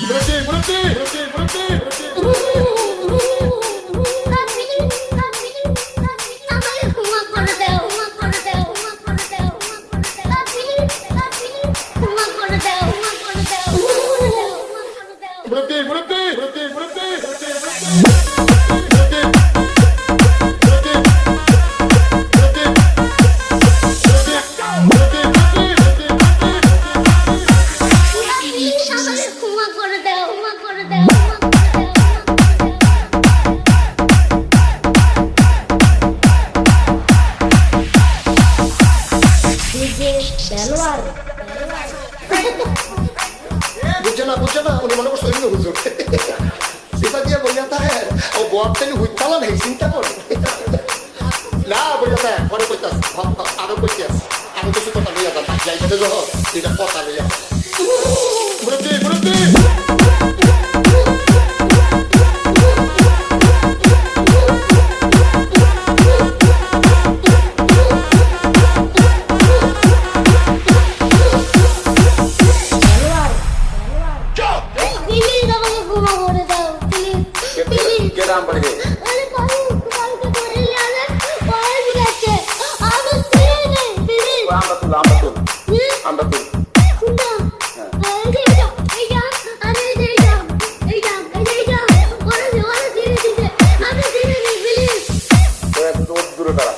What up, dude? What up, dude? What up, dude? What up, dude? বেলোয়ার বুঝছে না বুঝছে না, উনি মনে করছে অন্য হুজুর। সেটা দিয়ে বইয়া থাকে ও বরতেন হুইতালা নেই চিন্তা করে। না, বইয়া থাকে পরে কইতাস আরও কইতাস আমি কিছু কথা লইয়া যান, যাইতে যহ এটা কথা লইয়া। కనపడదు అంబతులు అంబతులు అంబతులు দূরে দাঁড়া